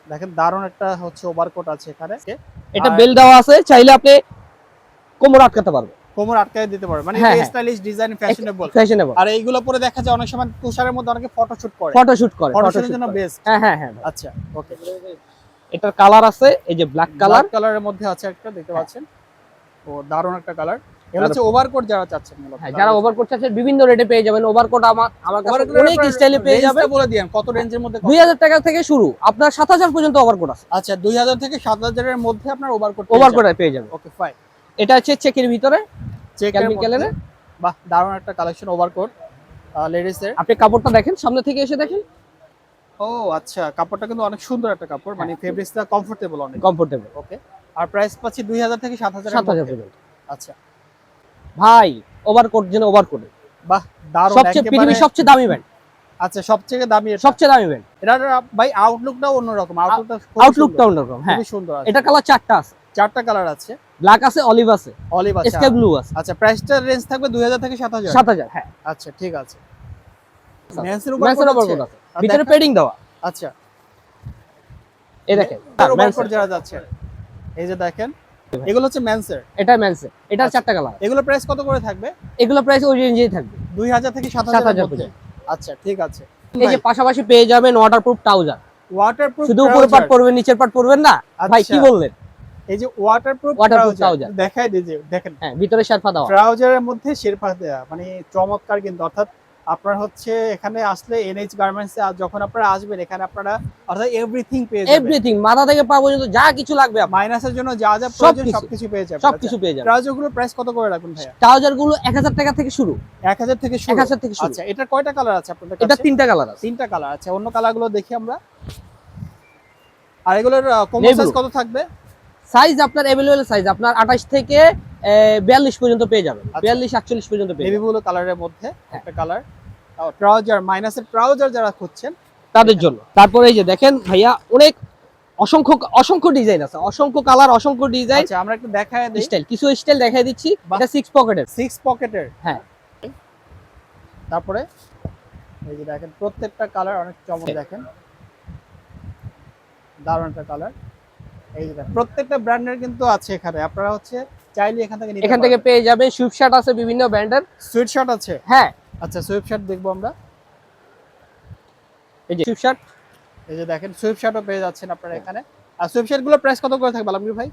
দেখেন দারুণ একটা হচ্ছে ওভারকোট আছে এখানে।
এটা বেল দেওয়া আছে চাইলে আপনি কোমর আটকাতে পারবে
কোমর আটকায় দিতে পারবে মানে
হ্যাঁ, হ্যাঁ।
স্টাইলিশ ডিজাইন ফ্যাশনেবল
ফ্যাশনেবল
আর এইগুলো পরে দেখা যায় অনেক সময় তুষারের মধ্যে অনেকে ফটোশুট করে।
ফটোশুট করে
ফটোশুটের জন্য বেস্ট
হ্যাঁ হ্যাঁ হ্যাঁ
আচ্ছা ওকে
এটার কালার আছে এই যে ব্ল্যাক কালার
কালার কালারের মধ্যে আছে একটা দেখতে পাচ্ছেন। ও দারুণ একটা কালার এটা হচ্ছে ওভারকোট যারা চাচ্ছেন
হ্যাঁ যারা ওভারকোট চাচ্ছে বিভিন্ন রেটে পেয়ে যাবেন। ওভারকোট আমার আমার কাছে অনেক স্টাইলে পেয়ে যাবেন।
বলে দিয়েন কত রেঞ্জের মধ্যে কত?
দুই হাজার টাকা থেকে শুরু। আপনার সাত হাজার পর্যন্ত ওভারকোট আছে।
আচ্ছা দুই হাজার থেকে সাত হাজারের মধ্যে আপনার ওভারকোট
ওভারকোট পেয়ে যাবেন।
ওকে ফাইন
এটা হচ্ছে চেকের ভিতরে।
চেক
ক্যালভিন
বাহ দারুণ একটা কালেকশন ওভারকোট লেডিস এর
আপনি কাপড়টা দেখেন সামনে থেকে এসে দেখেন।
ও আচ্ছা কাপড়টা কিন্তু অনেক সুন্দর একটা কাপড় মানে ফেব্রিক্সটা কমফোর্টেবল অনেক।
কমফোর্টেবল
ওকে আর প্রাইস পাচ্ছি দুই হাজার থেকে সাত হাজার
সাত হাজার পর্যন্ত।
আচ্ছা।
ভাই ওভারকোট যেন ওভারকোট
বাহ দারুণ
সবচেয়ে পৃথিবীর সবচেয়ে দামি ব্যান্ড
আচ্ছা সবচেয়ে দামি এটা?
সবচেয়ে দামি ব্যান্ড
এটার ভাই আউটলুকটাও অন্যরকম আউটলুকটা
আউটলুকটা অন্যরকম হ্যাঁ।
সুন্দর আছে।
এটা কালার চারটা আছে।
চারটা কালার আছে।
ব্ল্যাক আছে অলিভ আছে।
অলিভ আছে
স্কাই ব্লু আছে।
আচ্ছা প্রাইসটার রেঞ্জ থাকবে দুই হাজার থেকে সাত হাজার।
সাত হাজার হ্যাঁ।
আচ্ছা ঠিক আছে।
ম্যান্সের
উপর
ওভারকোট আছে। ভিতরে পেডিং দেওয়া।
আচ্ছা।
এই দেখেন
ওভারকোট
ম্যান্সের।
যারা যাচ্ছে এই যে দেখেন এগুলো হচ্ছে মেন্সের
এটা ম্যান্সের এটা
আচ্ছা।
চারটা কালার
এগুলো প্রাইস কত করে থাকবে?
এগুলো প্রাইস ওই রেঞ্জেই থাকবে।
দুই হাজার থেকে সাত
সাত
হাজার
হাজার
মধ্যে আচ্ছা ঠিক আছে।
এই যে পাশাপাশি পেয়ে যাবেন ওয়াটারপ্রুফ ট্রাউজার
ওয়াটারপ্রুফ
শুধু উপরে পাট পরবেন নিচের পাট পরবেন না? ভাই কি
আচ্ছা।
বললেন?
এই যে ওয়াটারপ্রুফ
Waterproof
ট্রাউজার দেখাই দিই যে দেখেন।
হ্যাঁ ভিতরে শেরফা দেওয়া।
ট্রাউজারের মধ্যে শেরপা দেয়া মানে চমৎকার কিন্তু অর্থাৎ আপনার হচ্ছে এখানে আসলে এনএইচ গার্মেন্টসে যখন আপনারা আসবেন এখানে আপনারা অর্থাৎ এভরিথিং পেয়ে যাবেন।
এভরিথিং মাথা থেকে পা পর্যন্ত যা কিছু লাগবে
মাইনাসের জন্য যা যা প্রয়োজন
সবকিছু।
পেয়ে যাবেন।
সবকিছু পেয়ে যাবেন।
ট্রাউজারগুলো প্রাইস কত করে রাখুন ভাইয়া?
ট্রাউজারগুলো এক হাজার টাকা থেকে শুরু।
এক হাজার থেকে শুরু।
হাজার থেকে শুরু।
আচ্ছা এটা কয়টা কালার আছে আপনাদের কাছে?
এটা তিনটা কালার আছে।
তিনটা কালার আছে অন্য কালারগুলো দেখি আমরা। আর এগুলোর
Navy
সাইজ কত থাকবে?
সাইজ আপনার অ্যাভেলেবল সাইজ আপনার আঠাশ থেকে বিয়াল্লিশ পর্যন্ত পেয়ে যাবেন।
আচ্ছা।
বিয়াল্লিশ আটচল্লিশ পর্যন্ত পেয়ে যাবেন।
ব্লু কালারের মধ্যে একটা কালার ট্রাউজার মাইনাসের ট্রাউজার যারা খুঁজছেন
তাদের জন্য। তারপরে এই যে দেখেন ভাইয়া অনেক অসংখ্য অসংখ্য ডিজাইন আছে। অসংখ্য কালার অসংখ্য ডিজাইন
আচ্ছা আমরা একটু দেখায় দিই।
স্টাইল কিছু স্টাইল দেখাই দিচ্ছি। এটা সিক্স পকেটের
সিক্স পকেটের
হ্যাঁ।
তারপরে এই যে দেখেন প্রত্যেকটা কালার অনেক চমক দেখেন। দারুণ একটা কালার এই প্রত্যেকটা ব্র্যান্ডের কিন্তু আছে এখানে। আপনারা হচ্ছে চাইলে এখান থেকে
এখান থেকে পেয়ে যাবে সুইফট শার্ট আছে বিভিন্ন ব্র্যান্ডের।
সুইট শার্ট আছে?
হ্যাঁ।
আচ্ছা সুইফট শার্ট দেখব আমরা।
এই যে সুইফট শার্ট
এই যে দেখেন সুইফট শার্টও পেয়ে যাচ্ছেন আপনারা এখানে। আর সুইফট শার্টগুলো প্রাইস কত করে থাকবে আলমগীর ভাই?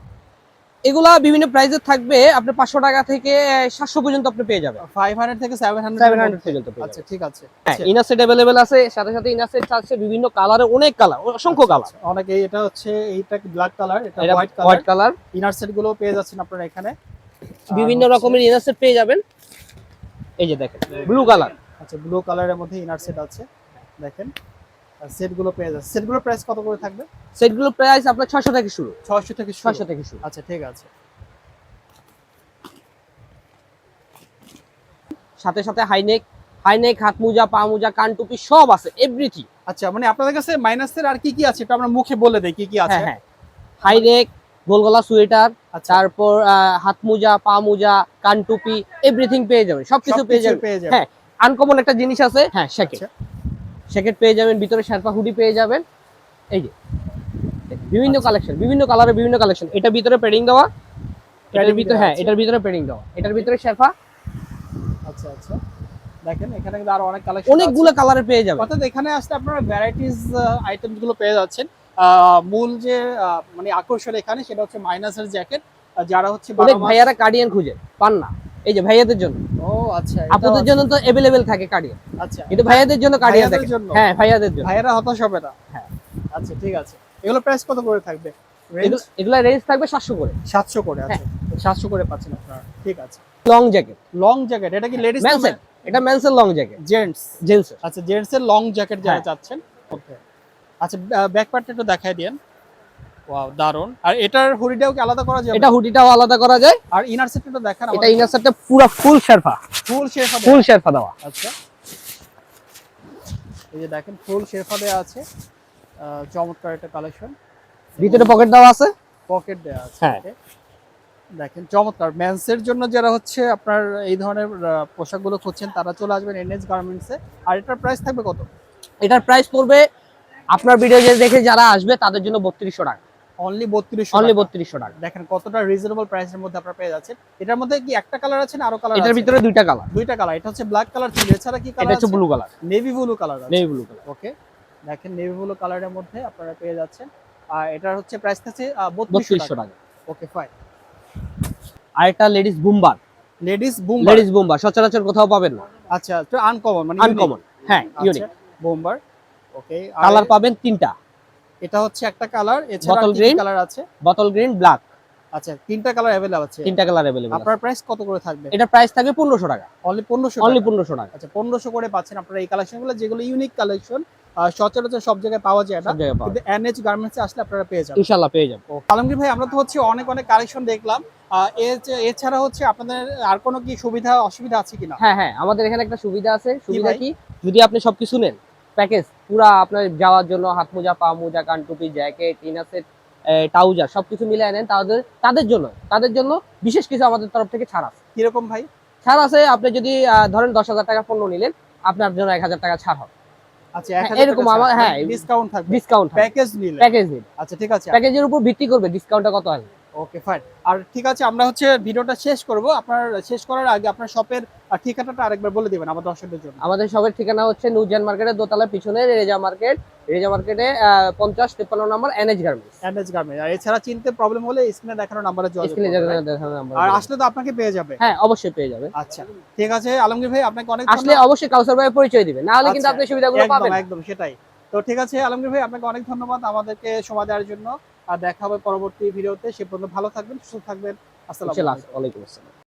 এগুলা বিভিন্ন প্রাইসের থাকবে আপনি পাঁচশো টাকা থেকে সাতশো পর্যন্ত আপনি পেয়ে যাবেন।
ফাইভ হান্ড্রেড থেকে সেভেন হান্ড্রেড
পর্যন্ত
আচ্ছা ঠিক আছে।
ইনার সেট অ্যাভেলেবেল আছে সাথে সাথে ইনার সেট আছে বিভিন্ন কালারে অনেক কালার অসংখ্য কালার
আচ্ছা, অনেক এটা হচ্ছে এইটা ব্ল্যাক কালার এটা
white
white
colour
colour inner সেটগুলো পেয়ে যাচ্ছেন আপনারা এখানে।
বিভিন্ন রকমের ইনার সেট পেয়ে যাবেন। এই যে দেখেন ব্লু কালার
আচ্ছা ব্লু কালারের মধ্যে ইনার সেট আছে। দেখেন। সেটগুলো পেয়ে যাচ্ছে সেটগুলো প্রাইস কত করে থাকবে?
সেটগুলো প্রাইস আপনার ছশো থেকে শুরু।
600 থেকে শুরু।
ছশো থেকে শুরু।
আচ্ছা ঠিক আছে।
সাথে সাথে হাইনেক হাইনেক হাত মোজা পা মোজা কান টুপি সব আছে এভরিথিং
আচ্ছা মানে আপনাদের কাছে মাইনাসের আর কি কি আছে এটা আমরা মুখে বলে দেই কি কি আছে।
হ্যাঁ হ্যাঁ। হাইনেক গোলগলা সোয়েটার তারপর হাত মোজা পা মোজা কান টুপি এভরিথিং পেয়ে যাবেন। সবকিছু পেয়ে যাবেন। হ্যাঁ আনকমন একটা জিনিস আছে। হ্যাঁ শ্যাকেট
আচ্ছা।
শ্যাকেট পেয়ে যাবেন ভিতরে শার্পা হুডি পেয়ে যাবেন। এই যে বিভিন্ন
আচ্ছা।
কালেকশন বিভিন্ন কালারের বিভিন্ন কালেকশন এটা ভিতরে পেডিং দেওয়া এটার ভিতরে হ্যাঁ এটার ভিতরে পেডিং দেওয়া। এটার ভিতরে শার্পা।
আচ্ছা আচ্ছা। দেখেন এখানে কিন্তু আরও অনেক কালেকশন
অনেকগুলো কালারে পেয়ে যাবেন।
অর্থাৎ এখানে আসলে আপনারা ভ্যারাইটিস আইটেমসগুলো পেয়ে যাচ্ছেন। মূল যে মানে আকর্ষণ এখানে সেটা হচ্ছে মাইনাসের জ্যাকেট যারা হচ্ছে
অনেক ভাইয়ারা কার্ডিয়ান খুঁজে পান না। এই যে ভাইয়াদের জন্য।
ও আচ্ছা
আপুদের জন্য তো অ্যাভেলেবেল থাকে কার্ডিয়ান
আচ্ছা।
কিন্তু ভাইয়াদের জন্য থাকে। হ্যাঁ ভাইয়াদের জন্য।
ভাইয়েরা হতাশ হবে না?
হ্যাঁ।
আচ্ছা ঠিক আছে। এগুলো প্রাইস কত করে থাকবে?
এগুলো- রেঞ্জ থাকবে সাতশো করে।
সাতশো করে
হ্যাঁ।
আছে সাতশো করে পাচ্ছেন আপনারা। ঠিক আছে।
লং জ্যাকেট
লং জ্যাকেট এটা কি লেডিস
ম্যানসের এটা ম্যানসের লং জ্যাকেট
জেন্টস
জেন্টস
আচ্ছা জেন্টস এর লং জ্যাকেট যারা
হ্যাঁ।
চাচ্ছেন ওকে আচ্ছা ব্যাক পার্টটা একটু দেখাই দেন ওয়াও দারুণ আর এটার হুডিটাও কি আলাদা করা যাবে
এটা হুডিটাও আলাদা করা যায়।
আর ইনার সেটটা দেখান
এটা ইনার সেটটা পুরো ফুল শেরফা।
ফুল শেরফা
ফুল শেরফা দেওয়া।
আচ্ছা। এই যে দেখেন ফুল শেরফা দেওয়া আছে। চমৎকার একটা কালেকশন
ভিতরে পকেট দেওয়া আছে?
পকেট দেওয়া আছে
হ্যাঁ।
দেখেন চমৎকার। মেন্সের জন্য যারা হচ্ছে আপনার এই ধরনের পোশাকগুলো খুঁজছেন তারা চলে আসবেন এনএস গার্মেন্টসে আর এটার প্রাইস থাকবে কত?
এটার প্রাইস পড়বে আপনার ভিডিও যে দেখে যারা আসবে তাদের জন্য বত্রিশশো টাকা।
অনলি বত্রিশশো
অনলি বত্রিশশো টাকা।
দেখেন কতটা রিজনেবল প্রাইসের মধ্যে আপনারা পেয়ে যাচ্ছেন। এটার মধ্যে কি একটা কালার আছে না আরও কালার
এটার ভিতরে দুইটা কালার
দুইটা কালার এটা হচ্ছে ব্ল্যাক কালার ছিল এছাড়া কি
এটা
কালার
হচ্ছে blue colour
navy blue colour আছে।
নেভি ব্লু কালার
ওকে দেখেন নেভি ব্লু কালারের মধ্যে আপনারা পেয়ে যাচ্ছেন। আর এটার হচ্ছে প্রাইস বত্রিশশো
বত্রিশশো
টাকা।
টাকা।
ওকে ফাইন
আর একটা লেডিস বুমবার
লেডিস বুম
লেডিস বুমবার সচরাচর কোথাও পাবেন না।
আচ্ছা আনকমন মানে
আনকমন হ্যাঁ ইউনিক
বোম্বার ওকে
কালার পাবেন তিনটা।
এটা হচ্ছে একটা কালার এছাড়া
Bottle
কি
green?
কালার আছে
বটল গ্রিন ব্ল্যাক
আচ্ছা তিনটা কালার अवेलेबल আছে
তিনটা কালার অ্যাভেলেবল
আপনার প্রাইস কত করে থাকবে
এটা প্রাইস থাকবে পনেরোশো টাকা
অনলি 1500
অনলি
টাকা
পনেরোশো টাকা
আচ্ছা 1500 করে পাচ্ছেন আপনারা এই কালেকশনগুলো যেগুলো ইউনিক কালেকশন সচরাচর সব জায়গায় পাওয়া যায় না
সব জায়গায় পাওয়া
কিন্তু এনএচ গার্মেন্টসে আসলে আপনারা পেয়ে যাবেন
ইনশাল্লাহ পেয়ে যাবেন
ও, আলমগীর ভাই আমরা তো হচ্ছে অনেক অনেক কালেকশন দেখলাম আহ, এ- এছাড়া হচ্ছে আপনাদের আর কোনো কি সুবিধা অসুবিধা আছে কিনা
হ্যাঁ হ্যাঁ আমাদের এখানে একটা সুবিধা আছে সুবিধা
ভাই?
কি যদি আপনি সবকিছু নেন প্যাকেজ পুরা আপনার যাওয়ার জন্য হাত মোজা পা মোজা কান টুপি জ্যাকেট ইনাসেট ট্রাউজার সবকিছু মিলে নেন তাদের তাদের জন্য তাদের জন্য বিশেষ কিছু আমাদের তরফ থেকে ছাড় আছে।
কীরকম ভাই?
ছাড় আছে আপনি যদি ধরেন দশ হাজার টাকা পণ্য নিলেন আপনার জন্য এক হাজার টাকা ছাড় হবে।
আচ্ছা
হ্যাঁ, এরকম আমার- হ্যাঁ,
ডিসকাউন্ট থাকবে।
ডিসকাউন্ট
প্যাকেজ নিলে
প্যাকেজ নিন
আচ্ছা ঠিক আছে।
প্যাকেজের উপর ভিত্তি করবে ডিসকাউন্টটা কত আসবে?
ওকে ফাইন আর ঠিক আছে আমরা হচ্ছে ভিডিওটা শেষ করব। আপনার শেষ করার আগে আপনার শপের ঠিকানাটা আরেকবার বলে দিবেন আমার দর্শকদের জন্য।
আমাদের সবের ঠিকানা হচ্ছে নিউজান মার্কেটের দোতলার পিছনে রেজা মার্কেট। রেজা মার্কেটে পঞ্চাশ তিপ্পান্ন number NH garments
NH garment আর এছাড়া চিনতে প্রবলেম হলে স্ক্রিনে দেখানো নাম্বারে যোগাযোগ
স্ক্রিনে দেখানো নাম্বার
আর আসলে তো আপনাকে পেয়ে যাবে।
হ্যাঁ অবশ্যই পেয়ে যাবে।
আচ্ছা ঠিক আছে আলমগীর ভাই আপনাকে অনেক
আসলে অবশ্যই কাউসার ভাই পরিচয় দিবেন না হলে কিন্তু
আচ্ছা,
আপনি সুবিধাগুলো
একদম
পাবেন না।
একদম সেটাই। তো ঠিক আছে আলমগীর ভাই আপনাকে অনেক ধন্যবাদ আমাদেরকে সময় দেওয়ার জন্য। আর দেখা হবে পরবর্তী ভিডিওতে। সে পর্যন্ত ভালো থাকবেন সুস্থ থাকবেন। আসসালামু আলাইকুম।
আসসালাম।